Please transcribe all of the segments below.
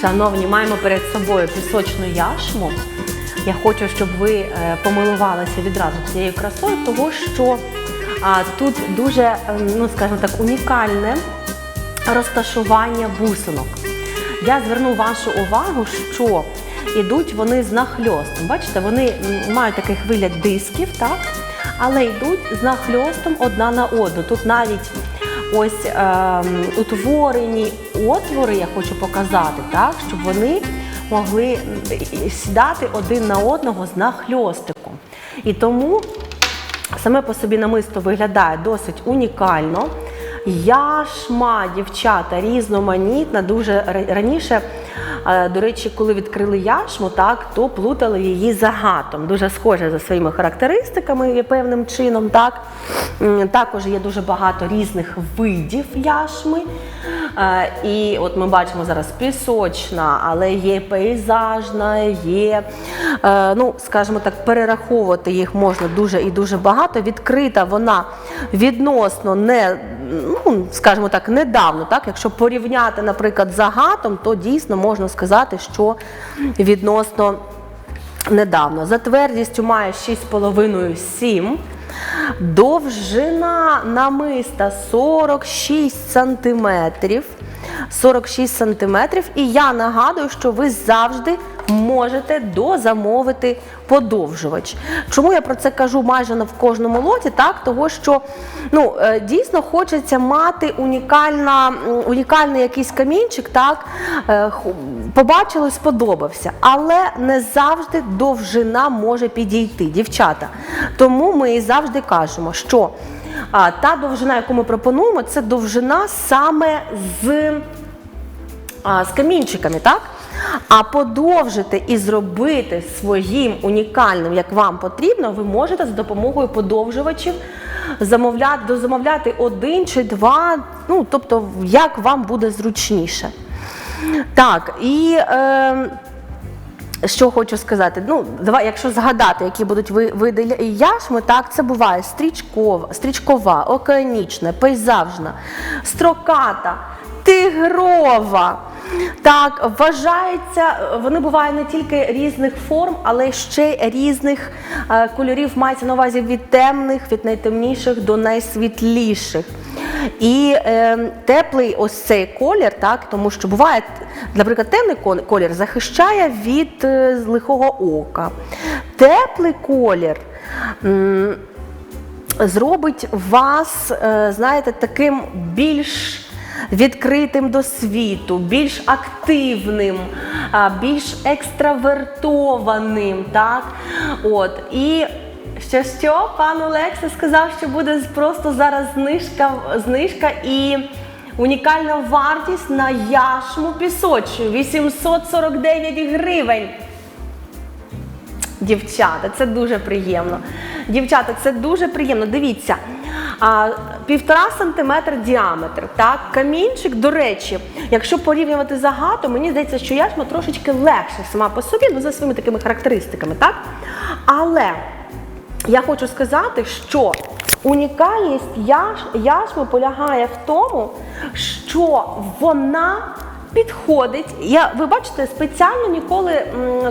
Шановні, маємо перед собою пісочну яшму. Я хочу, щоб ви е, помилувалися відразу цією красою, того що тут дуже, е, ну скажімо так, унікальне розташування бусинок. Я зверну вашу увагу, що йдуть вони з нахльостом. Бачите, вони мають такий вигляд дисків, так? але йдуть з нахльостом одна на одну. Тут навіть ось ем, утворені отвори, я хочу показати, так? щоб вони могли сідати один на одного з нахльостиком. І тому саме по собі намисто виглядає досить унікально. Яшма, дівчата, різноманітна. Дуже раніше, е, до речі, коли відкрили яшму, так, то плутали її з агатом. Дуже схожа за своїми характеристиками є певним чином. Так. Також є дуже багато різних видів яшми. І от ми бачимо зараз пісочна, але є пейзажна, є, е, ну, скажімо так, перераховувати їх можна дуже і дуже багато. Відкрита вона відносно не, ну, скажімо так, недавно. Так? Якщо порівняти, наприклад, з агатом, то дійсно можна сказати, що відносно недавно. За твердістю має 6,5-7. Довжина намиста 46 сантиметрів. 46 сантиметрів. І я нагадую, що ви завжди можете дозамовити подовжувач. Чому я про це кажу майже на в кожному лоті? Так, того що ну, е, дійсно хочеться мати унікальна, унікальний якийсь камінчик, так, е, побачили, сподобався. Але не завжди довжина може підійти, дівчата. Тому ми і завжди кажемо, що та довжина, яку ми пропонуємо, це довжина саме з, з камінчиками, так? А подовжити і зробити своїм унікальним, як вам потрібно, ви можете за допомогою подовжувачів замовляти, дозамовляти один чи два, ну тобто як вам буде зручніше. Так, і е, що хочу сказати, ну давай, якщо згадати, які будуть види яшми, так це буває стрічкова, стрічкова, океанічна, пейзажна, строката, тигрова. Так, вважається, вони бувають не тільки різних форм, але ще й різних е, кольорів. Мається на увазі від темних, від найтемніших до найсвітліших. І е, теплий ось цей колір, так, тому що буває, наприклад, темний колір захищає від е, лихого ока. Теплий колір. м, Зробить вас, е, знаєте, таким більш відкритим до світу, більш активним, більш екстравертованим. Так? От. І що що, пан Олекса сказав, що буде просто зараз знижка, знижка і унікальна вартість на яшму пісочну 849 гривень. Дівчата, це дуже приємно. Дівчата, це дуже приємно. Дивіться, півтора сантиметра діаметр. Так, камінчик, до речі, якщо порівнювати з агатом, мені здається, що яшма трошечки легша сама по собі, ну за своїми такими характеристиками, так? Але я хочу сказати, що унікальність яш, яшми полягає в тому, що вона підходить. Я, ви бачите, спеціально ніколи,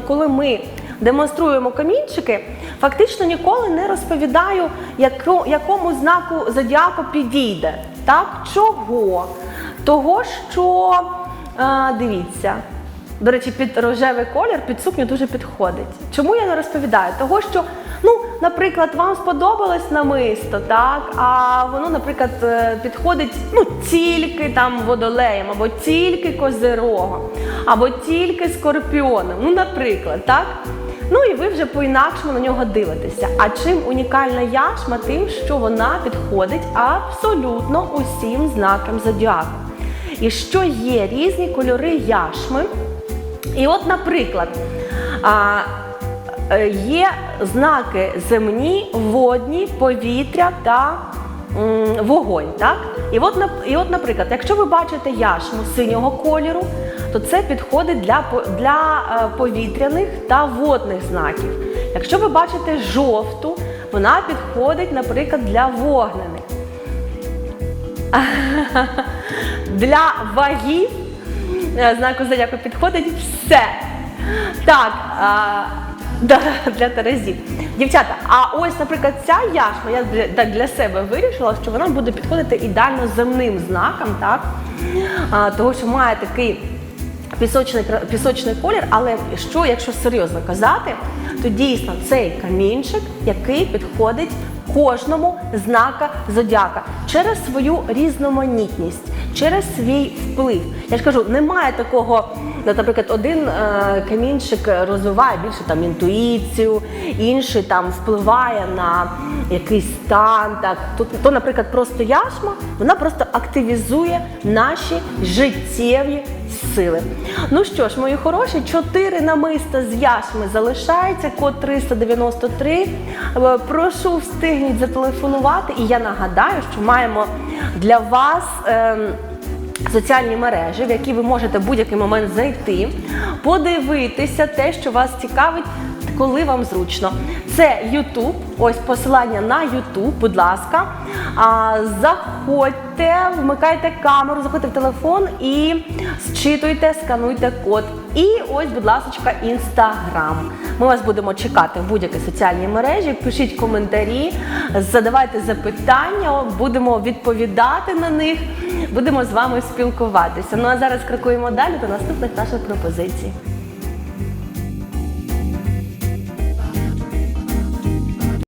коли ми демонструємо камінчики, фактично ніколи не розповідаю, яку, якому знаку зодіаку підійде. Так? Чого? Того, що а, дивіться. До речі, під рожевий колір під сукню дуже підходить. Чому я не розповідаю? Того, що, ну, наприклад, вам сподобалось намисто, так, а воно, наприклад, е, підходить ну, тільки там водолеєм, або тільки козирогом, або тільки скорпіоном. Ну, наприклад, так? Ну і ви вже по-інакшому на нього дивитеся. А чим унікальна яшма? Тим, що вона підходить абсолютно усім знакам зодіаку. І що є різні кольори яшми. І от, наприклад, е, є знаки земні, водні, повітря та вогонь. Так? І, от, і от, наприклад, якщо ви бачите яшму синього кольору, то це підходить для, для е, повітряних та водних знаків. Якщо ви бачите жовту, вона підходить, наприклад, для вогнених. Для вагів е, знаку зодіаку підходить, все. Так, да, для Терезів. Дівчата, а ось, наприклад, ця яшма, я для, себе вирішила, що вона буде підходити ідеально земним знаком, так? А, того, що має такий пісочний, пісочний колір, але що, якщо серйозно казати, то дійсно цей камінчик, який підходить кожному знака зодіака через свою різноманітність, через свій вплив. Я ж кажу, немає такого, ну, наприклад, один е, камінчик розвиває більше там інтуїцію, інший там впливає на якийсь стан. Так. То, то, наприклад, просто яшма, вона просто активізує наші життєві сили. Ну що ж, мої хороші, чотири намиста з яшми залишається, код 393. Е, Прошу встигніть зателефонувати, і я нагадаю, що маємо для вас. ем, Соціальні мережі, в які ви можете будь-який момент зайти, подивитися те, що вас цікавить, коли вам зручно. Це YouTube, ось посилання на YouTube, будь ласка. А, заходьте, вмикайте камеру, заходьте в телефон і зчитуйте, скануйте код. І ось, будь ласка, інстаграм. Ми вас будемо чекати в будь-якій соціальній мережі. Пишіть коментарі, задавайте запитання, будемо відповідати на них, будемо з вами спілкуватися. Ну а зараз крокуємо далі до наступних наших пропозицій.